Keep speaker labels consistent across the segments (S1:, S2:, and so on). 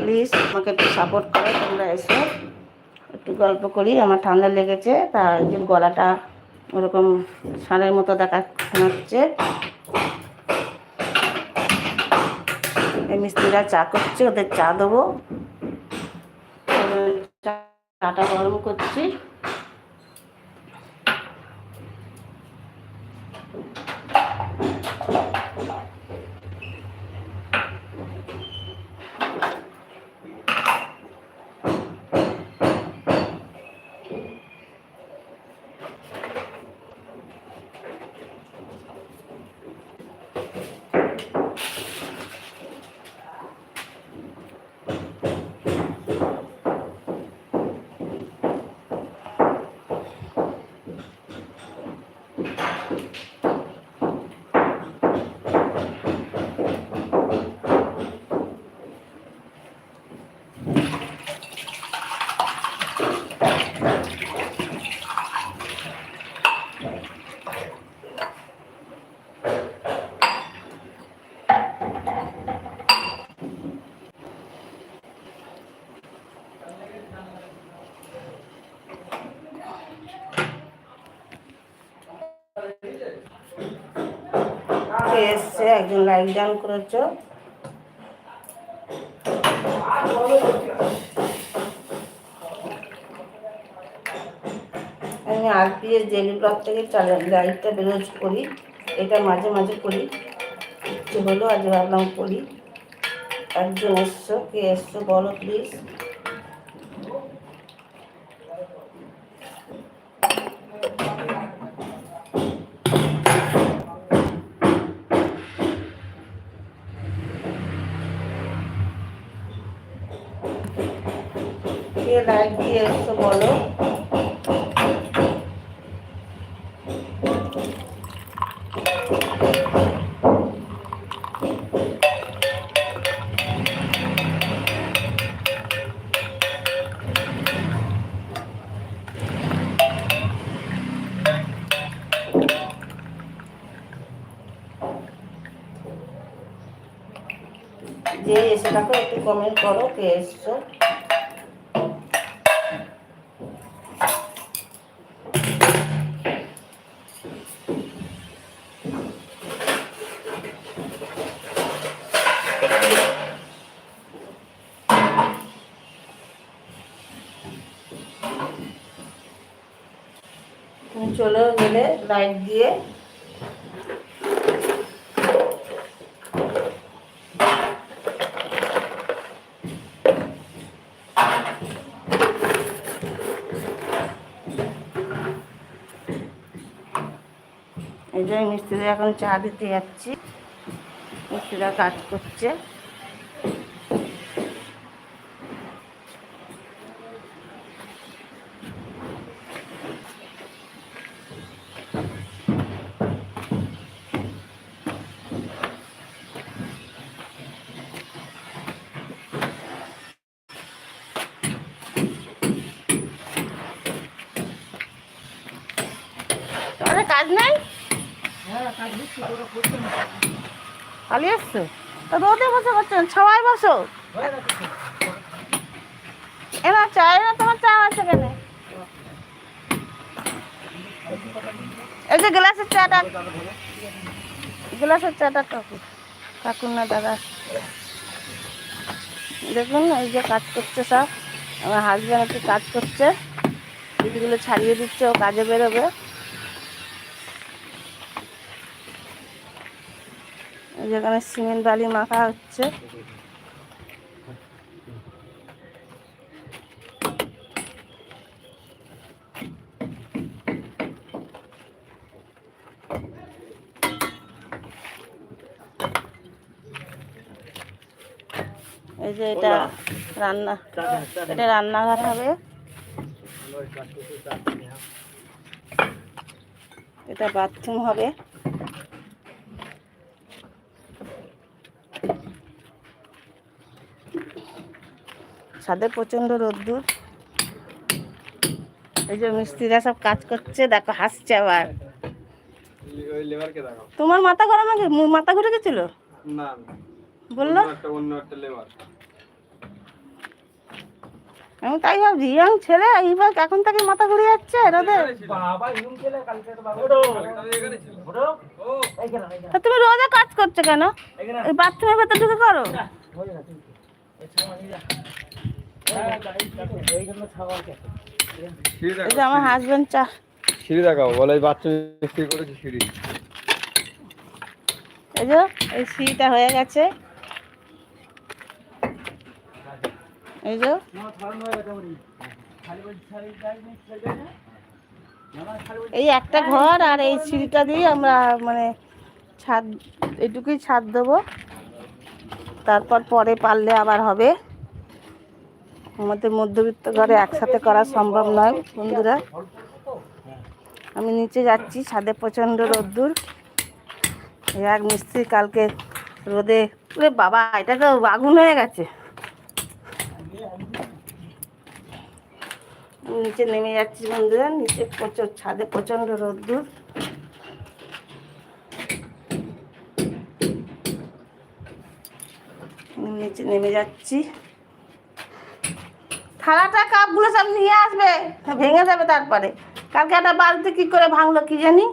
S1: Please আমাকে একটু support করো, তোমরা এসো। একটু গল্প করি, আমার ঠান্ডা লেগেছে তার যে গলাটা ওরকম সারের মতো দেখা শোনাচ্ছে এই মিস্ত্রিরা চা করছে, ওদের চা দেবো। চাটা গরম করছি কে এসছে একজন লাইক ডান করেছ। আমি আরপিএস ডেলি ব্লগ থেকে লাইভটা বেরোজ করি। এটা মাঝে মাঝে করি। হলো আজ ভাবলাম করি। একজন এসছো, কে এসছো বলো প্লিজ লাইক দিয়ে এসছো বলো। যে এসে থাকো একটু কমেন্ট করো কে এসছো তুমি চলে গেলে লাইট দিয়ে এই যে মিস্ত্রি এখন চা দিতে যাচ্ছি। মিস্ত্রিরা কাজ করছে তোমাদের কাজ নাই এসছো তা রোদে বসে করছ না, ছাওয়ায় বসো। এবার চা না তোমার চা আছে কেন? এই যে গ্লাসের চাটা। গ্লাসের চাটা কাকু কাকুর না দাদা। দেখুন এই যে কাজ করছে সব। আমার হাজব্যান্ড একটু কাজ করছে। দিদিগুলো ছাড়িয়ে দিচ্ছে ও কাজে বেরোবে। যেখানে সিমেন্ট বালি মাখা হচ্ছে। এই যে এটা রান্না এটা রান্নাঘর হবে। এটা বাথরুম হবে। ছাদে প্রচণ্ড রোদ্দুর। এই যে মিস্ত্রিরা সব কাজ করছে দেখো হাসছে আবার। তোমার মাথা গরম আগে মাথা ঘুরে গেছিল?
S2: না
S1: বলল?
S2: অন্য একটা লেবার
S1: আমি তাই ভাবছি ইয়াং ছেলে এইবার এখন থেকে মাথা ঘুরে যাচ্ছে রোদে
S3: বাবা ইউন খেলে কালকে তো বাবা।
S2: এখানে ছিল
S3: ওঠো
S2: ও
S3: এইখানে এইখানে
S1: তা তুমি রোদে কাজ করছ কেন? এই বাথরুমের ভেতর ঢুকে করো।
S3: এই যা
S1: আমার হাজবেন্ড চা।
S2: সিঁড়ি। দেখাও বলে এই বাচ্চা মিস্ত্রি করেছে সিঁড়ি।
S1: এই যে এই সিটা হয়ে গেছে। এই যে। এই একটা ঘর আর এই সিঁড়িটা দিয়ে আমরা মানে ছাদ এটুকুই ছাদ দেবো। তারপর পরে পারলে আবার হবে। আমাদের মধ্যবিত্ত ঘরে একসাথে করা সম্ভব নয়, বন্ধুরা। আমি নিচে যাচ্ছি, ছাদে প্রচণ্ড রোদ্দুর। এক মিস্ত্রি কালকে রোদে, ওরে বাবা, এটা তো আগুন হয়ে গেছে। নিচে নেমে যাচ্ছি, বন্ধুরা, নিচে প্রচুর, ছাদে প্রচণ্ড রোদ্দুর। নিচে নেমে যাচ্ছি। থালাটা কাপগুলো সব নিয়ে আসবে ভেঙে যাবে তারপরে। কালকে একটা বালতি কি করে ভাঙলো কি জানি?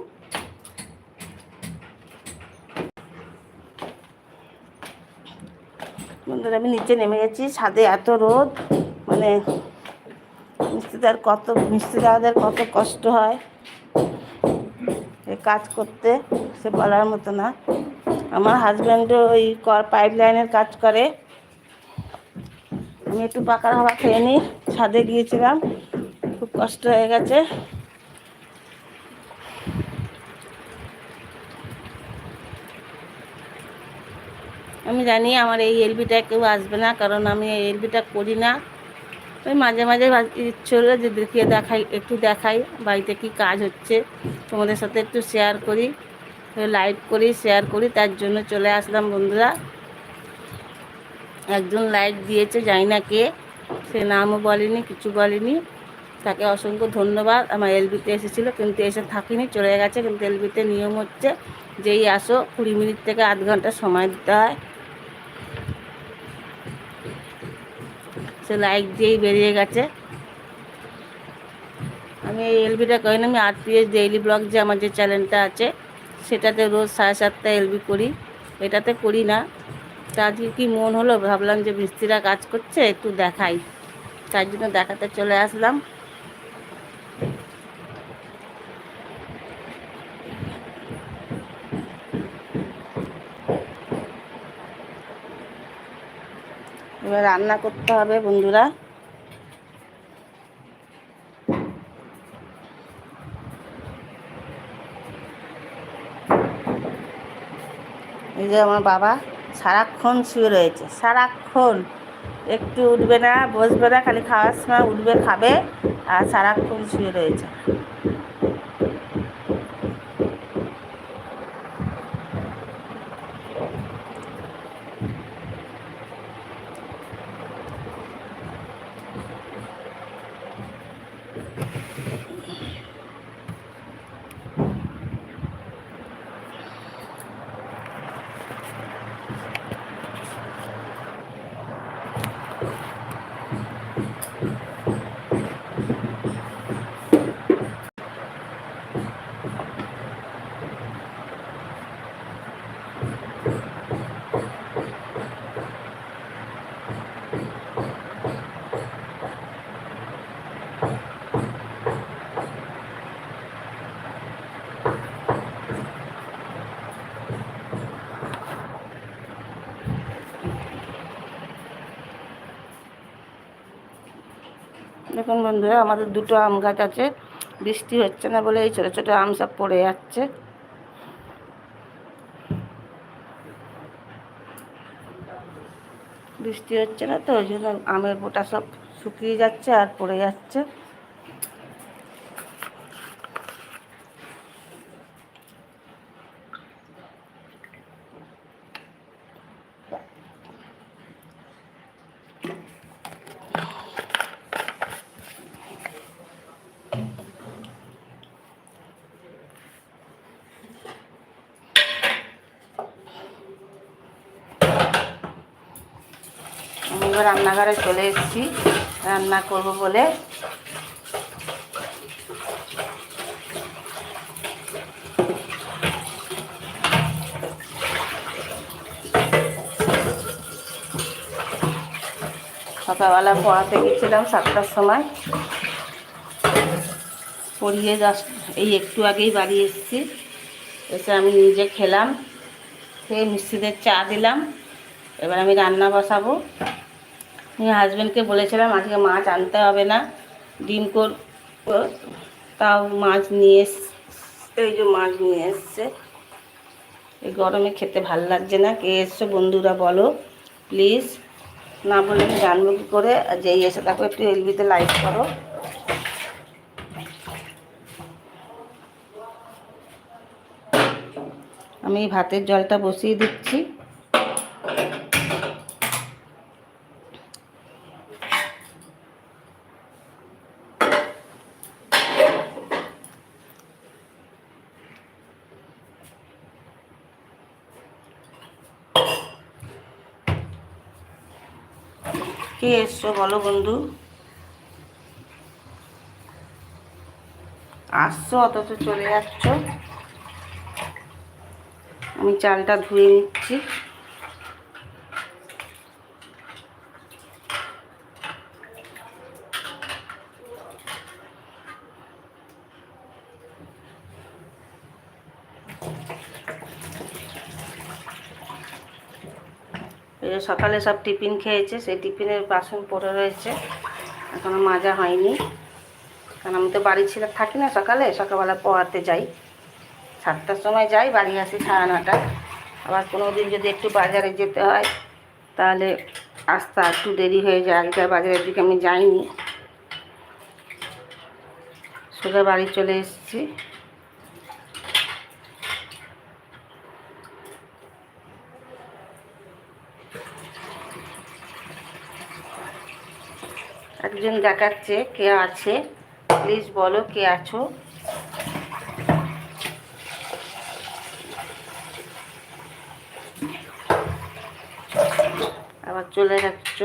S1: বন্ধুরা, আমি নিচে নেমে গেছি, ছাদে এত রোদ মানে মিস্ত্রিদার কত মিস্ত্রিদারদের কত কষ্ট হয় কাজ করতে, সে বলার মতো না। আমার হাজব্যান্ডও ওই পাইপ লাইনের কাজ করে। আমি একটু পাকার হাওয়া খেয়ে নিই, ছাদে গিয়েছিলাম, খুব কষ্ট হয়ে গেছে। আমি জানি আমার এই এলবিটা কেউ আসবে না, কারণ আমি এই এলবিটা করি না। ওই মাঝে মাঝে ইচ্ছে হলো যে দেখিয়ে দেখাই, একটু দেখাই, বাড়িতে কি কাজ হচ্ছে, তোমাদের সাথে একটু শেয়ার করি লাইভ করি শেয়ার করি, তার জন্য চলে আসলাম বন্ধুরা। একজন লাইক দিয়েছে, জানি না কে। সে নামও বলেনি, কিছু বলেনি। তাকে অসংখ্য ধন্যবাদ। আমার এলবিতে এসেছিল, কিন্তু এসে থাকিনি, চলে গেছে। কিন্তু এলবিতে নিয়ম হচ্ছে যেই আসো, কুড়ি মিনিট থেকে আধ ঘণ্টা সময় দিতে হয়। সে লাইক দিয়েই বেরিয়ে গেছে। আমি এই এলবিটা করি না, আমি আরপিএস ডেইলি ব্লগ যে আমার যে চ্যানেলটা আছে, সেটাতে রোজ সাড়ে সাতটা এলবি করি। এটাতে করি না। তা আজকে কি মন হলো? ভাবলাম যে মিস্ত্রিরা কাজ করছে, একটু দেখাই। তার জন্য দেখাতে চলে আসলাম। এবার রান্না করতে হবে বন্ধুরা। এই যে আমার বাবা। সারাক্ষণ শুয়ে রয়েছে। সারাক্ষণ একটু উঠবে না, বসবে না, খালি খাওয়ার সময় উঠবে, খাবে আর সারাক্ষণ শুয়ে রয়েছে। দেখুন বন্ধুরা আমাদের দুটো আম গাছ আছে। বৃষ্টি হচ্ছে না বলে এই ছোটো ছোটো আম সব পড়ে যাচ্ছে। বৃষ্টি হচ্ছে না তো, ওই জন্য আমের বোটা সব শুকিয়ে যাচ্ছে আর পড়ে যাচ্ছে। এবার রান্নাঘরে চলে এসেছি। রান্না করব বলে। সকালবেলা পড়াতে গেছিলাম সাতটার সময়। পড়িয়ে দশ এই একটু আগেই বাড়ি এসেছি। এসে আমি নিজে খেলাম। খেয়ে মিস্ত্রিদের চা দিলাম। এবার আমি রান্না বসাবো। হাজব্যান্ডকে বলেছিলাম, আজকে মাছ আনতে হবে না, ডিম কর তাও মাছ নিয়ে এই যে মাছ নিয়ে এসছে। এই গরমে খেতে ভালো লাগছে না, কে এসছো বন্ধুরা বলো প্লিজ না বলে আমি জানব কী করে, আর যেই এসে থাকো একটু এলবিতে লাইক করো। আমি ভাতের জলটা বসিয়ে দিচ্ছি। কে এসছো বলো বন্ধু। আসছো অথচ চলে যাচ্ছ। আমি চালটা ধুয়ে নিচ্ছি। সকালে সব টিফিন খেয়েছে, সেই টিফিনের বাসন পড়ে রয়েছে। এখনও মাজা হয়নি। কারণ আমি তো বাড়ি ছিল থাকি না সকালে, সকালবেলা পড়াতে যাই। সাতটার সময় যাই, বাড়ি আসি সাড়ে নটায় আবার কোনো দিন যদি একটু বাজারে যেতে হয়, তাহলে আসতে একটু দেরি হয়ে যায়। আজকে বাজারের দিকে আমি যাইনি। সোজা বাড়ি চলে এসেছি। একজন দেখাচ্ছে কে আছে। প্লিজ বলো কে আছো। আবার চলে যাচ্ছ।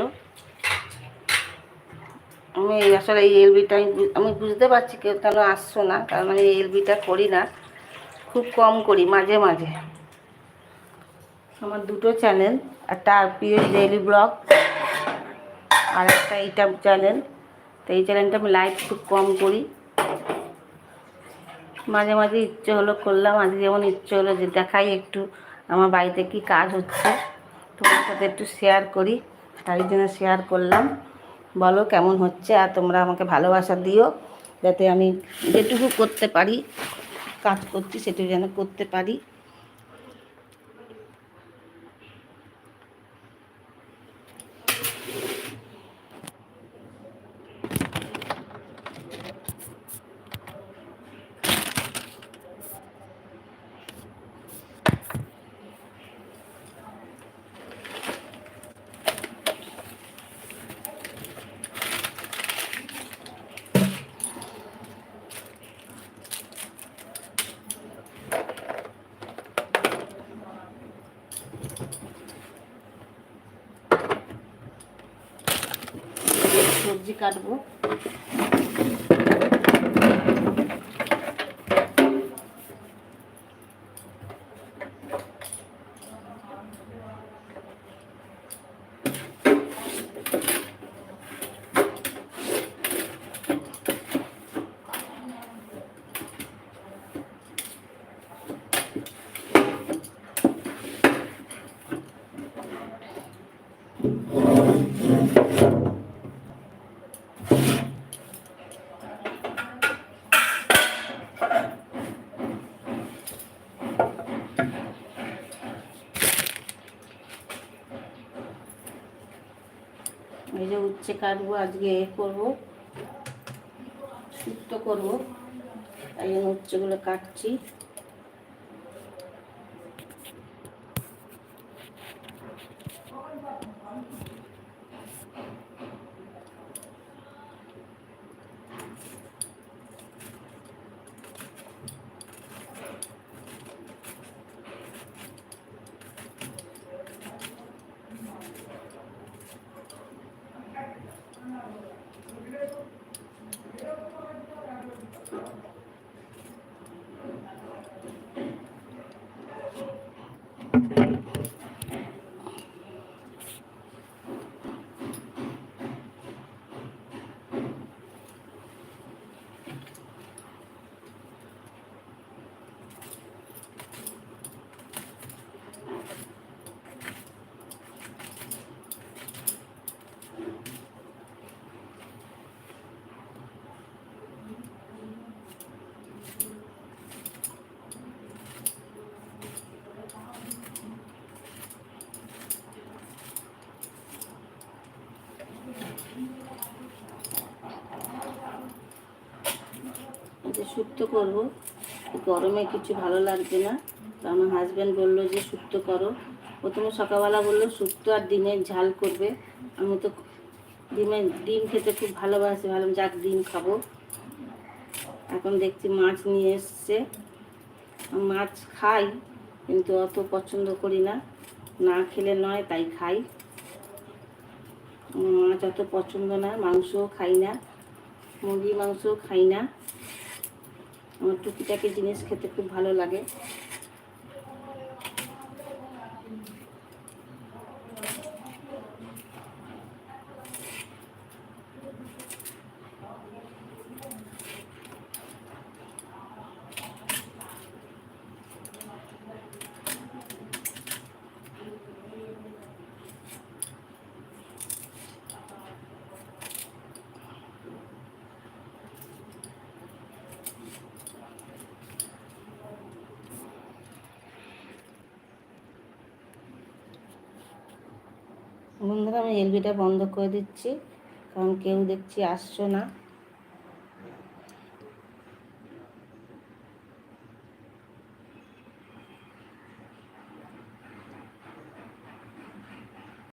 S1: আমি আসলে এই এলবিটা, আমি আমি বুঝতে পারছি কেউ কেন আসছো না কারণ আমি এই এলবিটা করি না। খুব কম করি, মাঝে মাঝে। আমার দুটো চ্যানেল একটা আরপিএস ডেইলি ব্লগ আর একটা এইটা চ্যানেল তো এই চ্যানেলটা আমি লাইভ খুব কম করি। মাঝে মাঝে ইচ্ছে হলো করলাম, আজকে যেমন ইচ্ছে হলো যে দেখাই একটু আমার বাড়িতে কি কাজ হচ্ছে। তোমার সাথে একটু শেয়ার করি, তাই জন্য শেয়ার করলাম। বলো কেমন হচ্ছে আর তোমরা আমাকে ভালোবাসা দিও, যাতে আমি যেটুকু করতে পারি, কাজ করছি সেটুকু যেন করতে পারি। কাটবো এই যে উচ্ছে কাটবো আজকে এ করব শুক্তো করব। তাই জন্য উচ্ছেগুলো কাটছি। Thank you. যে শুক্তো করব, গরমে কিছু ভালো লাগছে না। তো আমার হাজব্যান্ড বলল যে শুক্তো করো। প্রথমে সকালবেলা বলল শুক্তো আর ডিমের ঝাল করবে। আমি তো ডিমের, ডিম খেতে খুব ভালোবাসি। ভালো যাক, ডিম খাব। এখন দেখছি মাছ নিয়ে এসছে। মাছ খাই, কিন্তু অত পছন্দ করি না। না খেলে নয়, তাই খাই। মাছ অত পছন্দ না, মাংসও খাই না। মুরগি মাংসও খাই না। আমার টুকিটাকি জিনিস খেতে খুব ভালো লাগে। বন্ধুরা আমি এলবিটা বন্ধ করে দিচ্ছি কারণ কেউ দেখছি আসছো না।